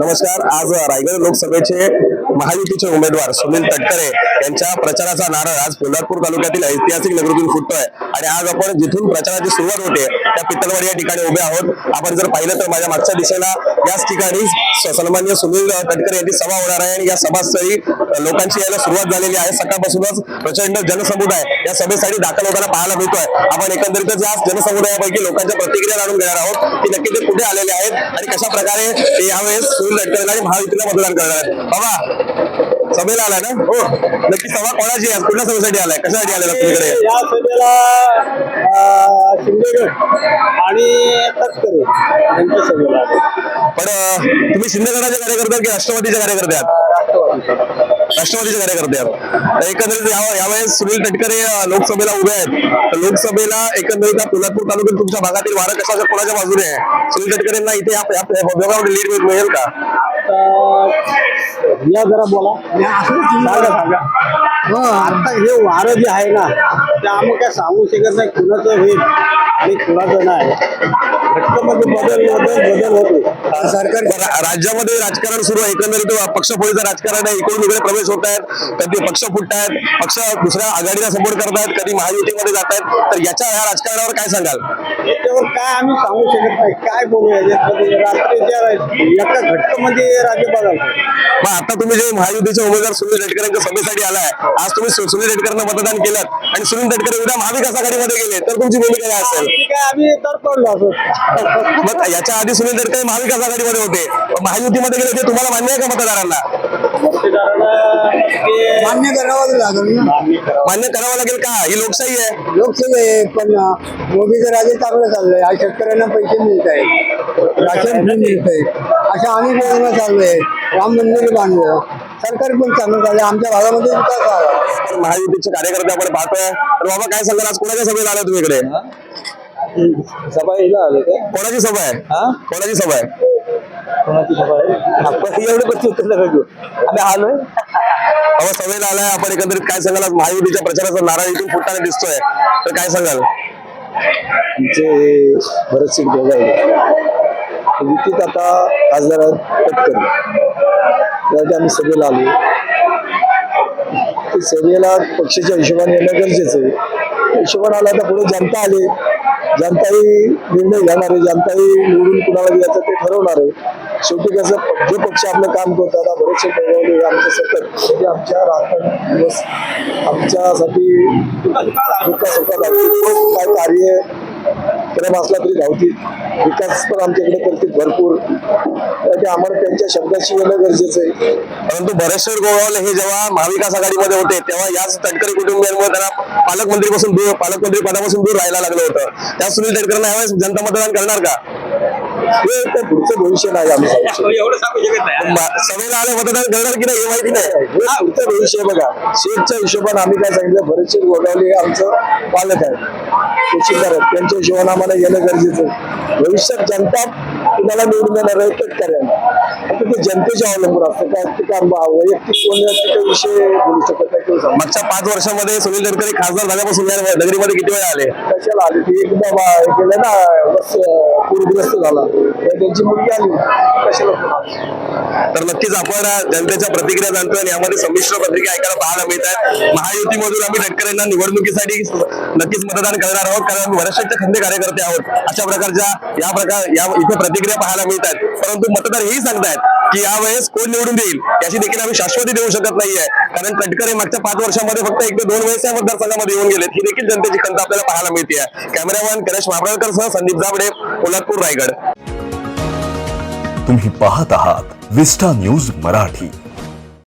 नमस्कार आज रायगड लोकसभेचे महायुतीचे उमेदवार सुनील तटकरे यांच्या प्रचाराचा नारळ आज कोल्हापूर तालुक्यातील ऐतिहासिक नगरीतून फुटतोय. आणि आज आपण जिथून प्रचाराची सुरुवात होते त्या पित्तलवाडी या ठिकाणी उभे आहोत. आपण जर पाहिलं तर माझ्या मागच्या दिशेला याच ठिकाणी सन्मान्य सुनील तटकरे यांची सभा होणार आहे. आणि या सभास्थळी लोकांची यायला सुरुवात झालेली आहे. सकाळपासूनच प्रचंड जनसमुदाय या सभेसाठी दाखल होताना पाहायला मिळतोय. आपण एकंदरीतच या जनसमुदायापैकी लोकांच्या प्रतिक्रिया जाणून घेणार आहोत की नक्की ते कुठे आलेले आहेत आणि कशा प्रकारे ते यावेळेस सुनील तटकरेला आणि महायुतीला मतदान करणार आहेत. बाबा सभेला आलाय ना? हो. नक्की सभा कोणाची आहे? कुठल्या सभेसाठी आलाय? कशासाठी आलेला तुम्हीकडे या सभेला शिंदेगड आणि तटकरे यांच्या सभेला आलो. पण तुम्ही शिंदे गटाचे कार्यकर्ते की राष्ट्रवादीचे कार्यकर्ते आहात? राष्ट्रवादी राष्ट्रवादीचे कार्यकर्ते आहात. एकंदरीत या- यावेळेस सुनील तटकरे लोकसभेला उभे आहेत. तर लोकसभेला एकंदरीत या पोलादपूर तालुक्यात तुमच्या भागातील वारं कशाच्या कोणाच्या बाजूने आहे? सुनील तटकरेंना इथे लीड मिळेल का? या जरा बोला. हो आता हे वारं जे आहे ना ते आम्ही काय सांगू शकत नाही कुणाचं होईल आणि कुणाचं नाही. घटकामध्ये बदल बदल बदल होते. सरकार राज्यामध्ये राजकारण सुरू आहे. एकंदरीत पक्षफोडीचं राजकारण आहे. इकडून इकडे प्रवेश होत आहेत. कधी पक्ष फुटत आहेत पक्ष दुसऱ्या आघाडीला सपोर्ट करतायत कधी महायुतीमध्ये जात आहेत. तर याच्या ह्या राजकारणावर काय सांगाल? याच्यावर काय आम्ही सांगू शकत नाही. काय बोलू याच्यामध्ये? रात्रीच्या एका घटकामध्ये राज्य बदलतो मग आता तुम्ही जे महायुतीचे उमेदवार सुनील तटकरेंच्या सभेसाठी आलाय आज तुम्ही सुनील तटकरेंना मतदान केलं आणि सुनील तटकरे उद्या महाविकास आघाडीमध्ये गेले तर तुमची भूमिका काय असेल? आम्ही असो. मग याच्या आधी सुनील तटकरे महाविकास आघाडीमध्ये होते. महायुतीमध्ये गेले ते तुम्हाला मान्य आहे का मतदारांना? मान्य करावंच लागेल मान्य करावं लागेल का? ही लोकशाही आहे. लोकसभा आहे पण मोदीचं राज्य चांगलं चाललंय. आज शेतकऱ्यांना पैसे मिळत आहेत राशन मिळत आहे अशा अनेक योजना चालू आहेत. राम मंदिर बांधलं. सरकार पण चांगलं चाललंय आमच्या भागामध्ये विकास झाला. तर महायुतीचे कार्यकर्ते आपण पाहतोय. तर बाबा काय सांगाल? आज कोणाच्या सभेला आला तुम्ही इकडे? सभा हिला आले कोणाची सभा आहे? हा? कोणाची सभा आहे? कोणाची सभा आहे? आपण एवढे बच्चे उत्तर नका घेऊ आम्ही आलोय. सभेला आलाय. आपण एकंदरीत काय सांगाल? आज महायुतीच्या प्रचाराचा नारा इथून फुटताना दिसतोय. तर काय सांगाल? आमचे बरेचसे दोघं आहेत. युतीत आता खासदार आहेत पटकन त्यासाठी आम्ही सभेला आलो. ते सभेला पक्षाच्या हिशोबाने येणं गरजेचं आहे. हिशोबाने आला तर पुढे जनता आली. जनताही निर्णय घेणार आहे. जनताही निवडून कुणाला द्यायचं ते ठरवणार आहे. शेवटी कसं जे पक्ष आपलं काम करतात बरेचसे ठरवले आमचं सतत. म्हणजे आमच्या रात्र दिवस आमच्यासाठी काय कार्य क्रम असला तरी धावतील विकास पण आमच्याकडे करतील भरपूर. त्यासाठी आम्हाला त्यांच्या शब्दाशी येणं गरजेचं आहे. परंतु बरेश्वर गोवावले हे जेव्हा महाविकास आघाडीमध्ये होते तेव्हा याच तटकरी कुटुंबियांमुळे त्यांना पालकमंत्रीपासून दूर पालकमंत्री पदापासून दूर राहायला लागलं होतं. त्या सुनील तटकरेंना यावेळेस जनता मतदान करणार का? हे तर पुढचं भविष्य नाही आम्ही. एवढं सांगू शकत नाही. सभेला आले मतदान करणार की नाही हे माहिती नाही. हे पुढचं भविष्य बघा. शेतच्या हिशोबाने आम्ही काय सांगितलं? बरेचसे हे आमचं पालक आहे आहेत. त्यांच्या हिशोबाने आम्हाला येणं गरजेचं आहे. भविष्यात जनता कुणाला निवडून येणार आहे तेच करेल आता ते जनतेच्या अवलंबून असतं. काय ते बा- वैयक्तिक कोण विषय बोलू शकत नाही. मागच्या पाच वर्षामध्ये सुनील तटकरे खासदार झाल्यापासून नगरीमध्ये किती वेळा आले? कशाला आली? ती एकदा ना पूरग्रस्त झाला. तर त्यांची मुलगी आली. कशाला? तर नक्कीच आपण जनतेच्या प्रतिक्रिया जाणतोय आणि यामध्ये संमिश्र प्रतिक्रिया ऐकायला पाहायला मिळत आहेत. महायुतीमधून आम्ही तटकरेंना निवडणुकीसाठी नक्कीच मतदान करणार आहोत कारण आम्ही वरष्ठ खंदे कार्यकर्ते आहोत. अशा प्रकारच्या या प्रकार या इथे प्रतिक्रिया पाहायला मिळत आहेत. परंतु मतदार हेही सांगतायत की यावेळेस कोण निवडून येईल याची देखील आम्ही शाश्वती देऊ शकत नाहीये. कारण तटकरे मागच्या पाच वर्षामध्ये फक्त एक ते दोन वेळेस या मतदारसंघामध्ये येऊन गेलेत. ही देखील जनतेची खंत आपल्याला पाहायला मिळते कॅमेरामॅन गणेश माबळकर सह संदीप जाबडे कोल्हापूर रायगड. तुम्ही पाहत आहात विस्टा न्यूज मराठी.